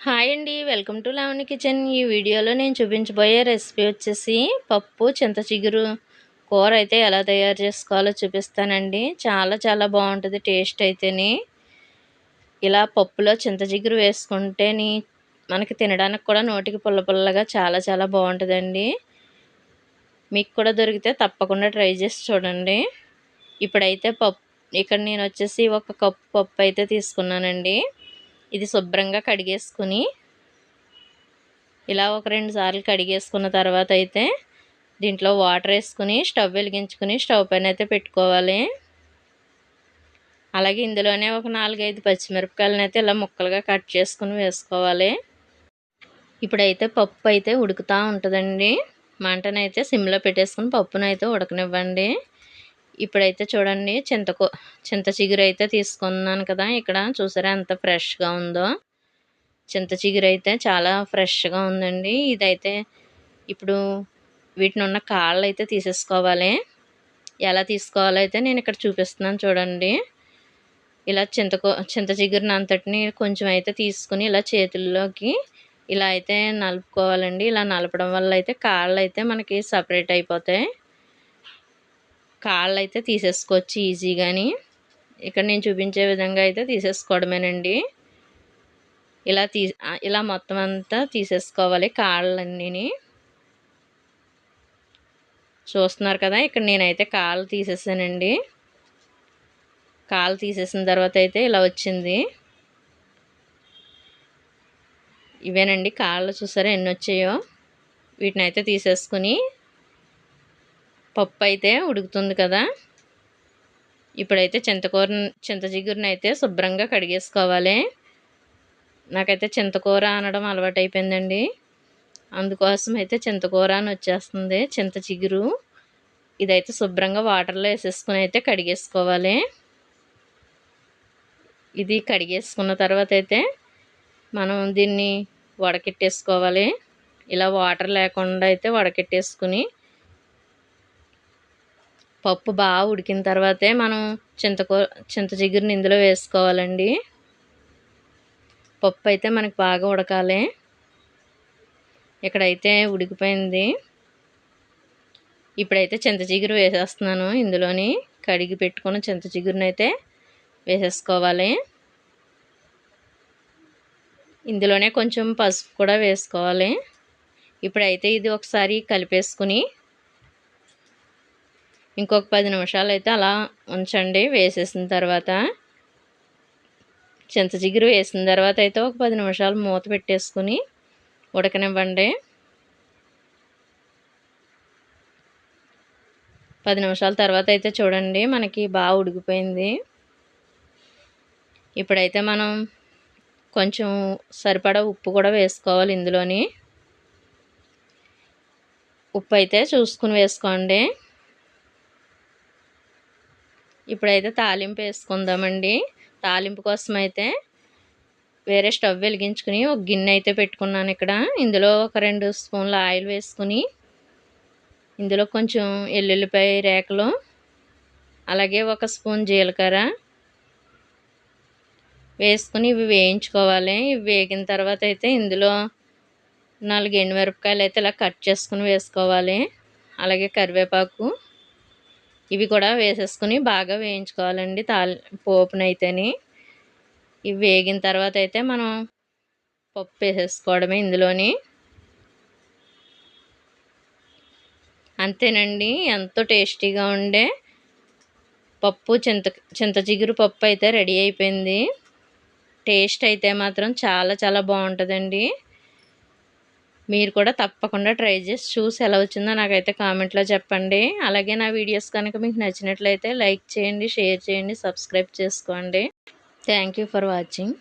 Hi అండి. Welcome to Lavani kitchen. ఈ వీడియోలో నేను చూపించబోయే రెసిపీ వచ్చేసి పప్పు చింత చిగురు. కూర అయితే ఎలా తయారు చేసుకోవాలో చూపిస్తానండి. చాలా చాలా బాగుంటుంది టేస్ట్ అయితేని. ఇలా పప్పులో చింత చిగురు వేసుకుంటేని మనకి తినడానికి కూడా నోటికి పుల్ల పుల్లగా చాలా చాలా బాగుంటుందండి. మీకు కూడా దొరికితే తప్పకుండా ట్రై చేసి చూడండి. ఇప్పుడైతే పప్పు ఇక్కడ నేను వచ్చేసి ఒక కప్పు పప్పు అయితే తీసుకున్నానండి. ఇది శుభ్రంగా కడిగేసుకుని ఇలా ఒక రెండు సార్లు కడిగేసుకున్న తర్వాత అయితే దీంట్లో వాటర్ వేసుకుని స్టవ్ వెలిగించుకుని స్టవ్ పైన అయితే పెట్టుకోవాలి. అలాగే ఇందులోనే ఒక నాలుగైదు పచ్చిమిరపకాయలను అయితే ఇలా ముక్కలుగా కట్ చేసుకుని వేసుకోవాలి. ఇప్పుడైతే పప్పు అయితే ఉడుకుతూ ఉంటుందండి. మంటనైతే సిమ్లో పెట్టేసుకుని పప్పునైతే ఉడకనివ్వండి. ఇప్పుడైతే చూడండి చింతకో చింత చిగురు అయితే తీసుకున్నాను కదా ఇక్కడ చూసారా ఎంత ఫ్రెష్గా ఉందో. చింత చిగురు అయితే చాలా ఫ్రెష్గా ఉందండి. ఇదైతే ఇప్పుడు వీటిని ఉన్న కాళ్ళు అయితే తీసేసుకోవాలి. ఎలా తీసుకోవాలో అయితే నేను ఇక్కడ చూపిస్తున్నాను చూడండి. ఇలా చింతకో చింత చిగురిని అంతటిని కొంచెం అయితే తీసుకుని ఇలా చేతుల్లోకి ఇలా అయితే నలుపుకోవాలండి. ఇలా నలపడం వల్ల అయితే కాళ్ళు అయితే మనకి సపరేట్ అయిపోతాయి. కాళ్ళు అయితే తీసేసుకోవచ్చు ఈజీగాని. ఇక్కడ నేను చూపించే విధంగా అయితే తీసేసుకోవడమేనండి. ఇలా తీ ఇలా మొత్తం అంతా తీసేసుకోవాలి కాళ్ళన్నీ చూస్తున్నారు కదా ఇక్కడ నేనైతే కాళ్ళు తీసేసానండి. కాళ్ళు తీసేసిన తర్వాత అయితే ఇలా వచ్చింది. ఇవేనండి కాళ్ళు చూసారా ఎన్ని వచ్చాయో వీటిని అయితే తీసేసుకుని పప్పు అయితే ఉడుకుతుంది కదా. ఇప్పుడైతే చింతకూర చింత జిగురుని అయితే శుభ్రంగా కడిగేసుకోవాలి. నాకైతే చింతకూర అనడం అలవాటు అయిపోయిందండి అందుకోసం అయితే చింతకూర అని వచ్చేస్తుంది. చింత చిగురు ఇదైతే శుభ్రంగా వాటర్లో వేసేసుకుని అయితే కడిగేసుకోవాలి. ఇది కడిగేసుకున్న తర్వాత అయితే మనం దీన్ని వడకెట్టేసుకోవాలి. ఇలా వాటర్ లేకుండా అయితే వడకెట్టేసుకుని పప్పు బాగా ఉడికిన తర్వాతే మనం చింతకూ చింత చిగురిని ఇందులో వేసుకోవాలండి. పప్పు అయితే మనకు బాగా ఉడకాలి. ఇక్కడైతే ఉడికిపోయింది. ఇప్పుడైతే చింత చిగురు వేసేస్తున్నాను ఇందులోని. కడిగి పెట్టుకున్న చింత చిగురుని అయితే వేసేసుకోవాలి. ఇందులోనే కొంచెం పసుపు కూడా వేసుకోవాలి. ఇప్పుడైతే ఇది ఒకసారి కలిపేసుకుని ఇంకొక పది నిమిషాలు అయితే అలా ఉంచండి. వేసేసిన తర్వాత చింత చిగురు వేసిన తర్వాత అయితే ఒక పది నిమిషాలు మూత పెట్టేసుకుని ఉడకనివ్వండి. పది నిమిషాల తర్వాత అయితే చూడండి మనకి బాగా ఉడికిపోయింది. ఇప్పుడైతే మనం కొంచెం సరిపడా ఉప్పు కూడా వేసుకోవాలి ఇందులోని. ఉప్పు అయితే చూసుకుని వేసుకోండి. ఇప్పుడైతే తాలింపు వేసుకుందామండి. తాలింపు కోసం అయితే వేరే స్టవ్ వెలిగించుకుని ఒక గిన్నె అయితే పెట్టుకున్నాను ఇక్కడ. ఇందులో ఒక రెండు స్పూన్ల ఆయిల్ వేసుకుని ఇందులో కొంచెం ఎల్లుల్లిపాయ రేకలు అలాగే ఒక స్పూన్ జీలకర్ర వేసుకుని ఇవి వేయించుకోవాలి. ఇవి వేగిన తర్వాత అయితే ఇందులో నాలుగు ఎండుమిరపకాయలు అయితే ఇలా కట్ చేసుకుని వేసుకోవాలి. అలాగే కరివేపాకు ఇవి కూడా వేసేసుకుని బాగా వేయించుకోవాలండి తాలి పోపునైతేని. ఇవి వేగిన తర్వాత అయితే మనం పప్పు వేసేసుకోవడమే ఇందులోని. అంతేనండి ఎంతో టేస్టీగా ఉండే పప్పు చింత చింత చిగురు పప్పు అయితే రెడీ అయిపోయింది. టేస్ట్ అయితే మాత్రం చాలా చాలా బాగుంటుందండి. మీరు కూడా తప్పకుండా ట్రై చేసి చూసి ఎలా వచ్చిందో నాకైతే కామెంట్లో చెప్పండి. అలాగే నా వీడియోస్ కనుక మీకు నచ్చినట్లయితే లైక్ చేయండి షేర్ చేయండి సబ్స్క్రైబ్ చేసుకోండి. Thank for watching.